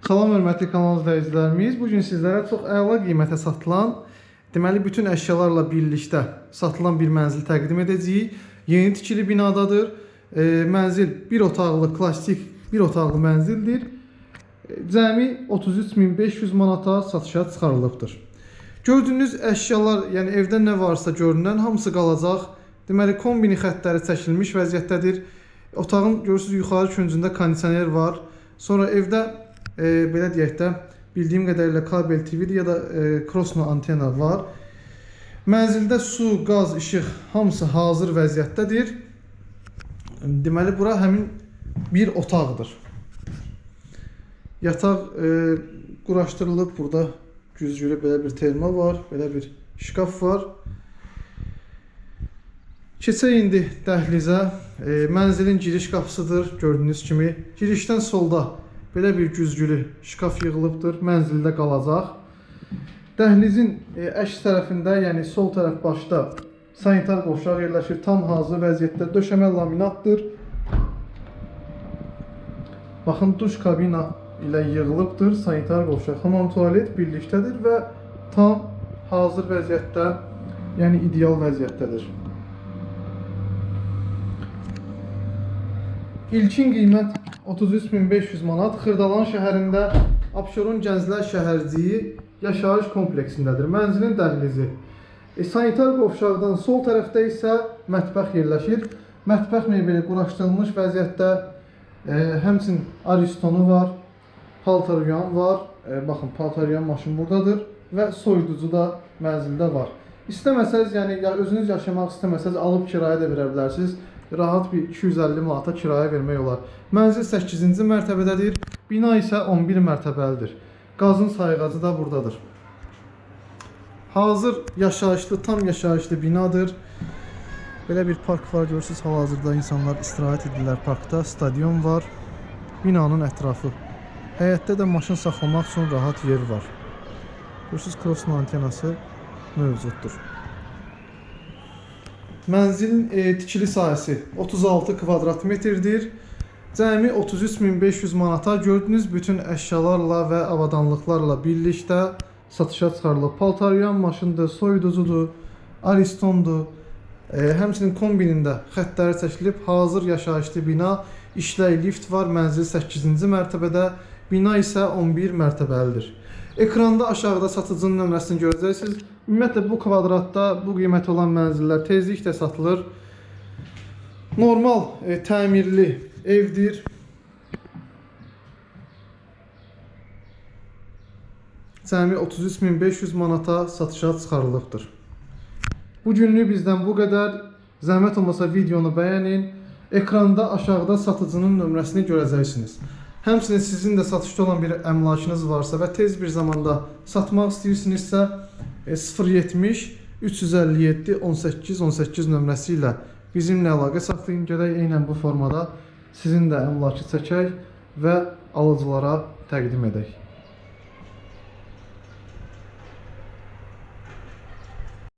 Salam hörmətli kanal izləyicilərimiz. Bu gün sizlərə çox əla qiymətə satılan, deməli bütün əşyalarla birlikdə satılan bir mənzil təqdim edəcəyik. Yeni tikili binadadır. E, mənzil bir otaqlı klassik bir otaqlı mənzildir. E, Cəmi 33500 manata satışa çıxarılıbdır. Gördüyünüz əşyalar, yəni evdə nə varsa görünən hamısı qalacaq. Deməli kombini xəttləri çəkilmiş vəziyyətdədir. Otağın görürsüz yuxarı küncündə kondisioner var. Sonra evdə e, belə deyək də bildiyim qədərilə kabel TV ya da e, Crossno antena var. Mənzildə su, qaz, işıq hamısı hazır vəziyyətdədir. Deməli bura həmin bir otaqdır. Yataq e, quraşdırılıb burada güzgülü belə bir terma var, belə bir şkaf var. Keçək indi dəhlizə. E, mənzilin giriş qapısıdır gördüyünüz kimi. Girişdən solda belə bir güzgülü şkaf yığılıbdır. Mənzildə qalacaq. Dəhlizin e, əks tərəfində, yəni sol tərəf başda sanitar qovşaq yerləşir. Tam hazır vəziyyətdə döşəmə laminatdır. Baxın duş kabina ilə yığılıbdır. Sanitar qovşaq, hamam tualet birlikdədir və tam hazır vəziyyətdə, yəni ideal vəziyyətdədir. İlkin qiymət 33500 manat. Xırdalan şəhərində Abşeron Gənclər şəhərciyi yaşayış kompleksindədir. Mənzilin dəhlizi. E, sanitar qovşaqdan sol tərəfdə isə mətbəx yerləşir. Mətbəx mebeli quraşdırılmış vəziyyətdə. E, həmçinin aristonu var, paltaryan var. E, baxın, paltaryan maşın buradadır və soyuducu da mənzildə var. İstəməsəz, yəni ya özünüz yaşamaq istəməsəz alıb kirayə də verə bilərsiniz. Rahat bir 250 manata kirayə vermək olar. Mənzil 8-ci mərtəbədədir. Bina isə 11 mərtəbəlidir. Qazın sayğacı da buradadır. Hazır yaşayışlı, tam yaşayışlı binadır. Belə bir park var görürsüz. Hal-hazırda insanlar istirahət edirlər parkda. Stadion var. Binanın ətrafı. Həyətdə də maşın saxlamaq üçün rahat yer var. Görürsüz Cross'un antenası mövcuddur. Mənzilin e, tikili sahəsi 36 kvadrat metrdir. Cəmi 33500 manata gördüyünüz bütün əşyalarla və avadanlıqlarla birlikdə satışa çıxarılıb. Paltaryan maşındır, soyuducudur, aristondur. E, həmçinin kombinində xəttləri çəkilib hazır yaşayışlı bina, işlək lift var. Mənzil 8-ci mərtəbədə, bina isə 11 mərtəbəlidir. Ekranda aşağıda satıcının nömrəsini görəcəksiniz. Ümumiyyətlə bu kvadratda bu qiymət olan mənzillər tezliklə satılır. Normal e, təmirli evdir. Cəmi 33500 manata satışa çıxarılıbdır. Bu günlük bizdən bu qədər. Zəhmət olmasa videonu bəyənin. Ekranda aşağıda satıcının nömrəsini görəcəksiniz. Həmçinin sizin də satışda olan bir əmlakınız varsa və tez bir zamanda satmaq istəyirsinizsə e, 070 357 18 18 nömrəsi ilə bizimlə əlaqə saxlayın. Gələk eynən bu formada sizin də əmlakı çəkək və alıcılara təqdim edək.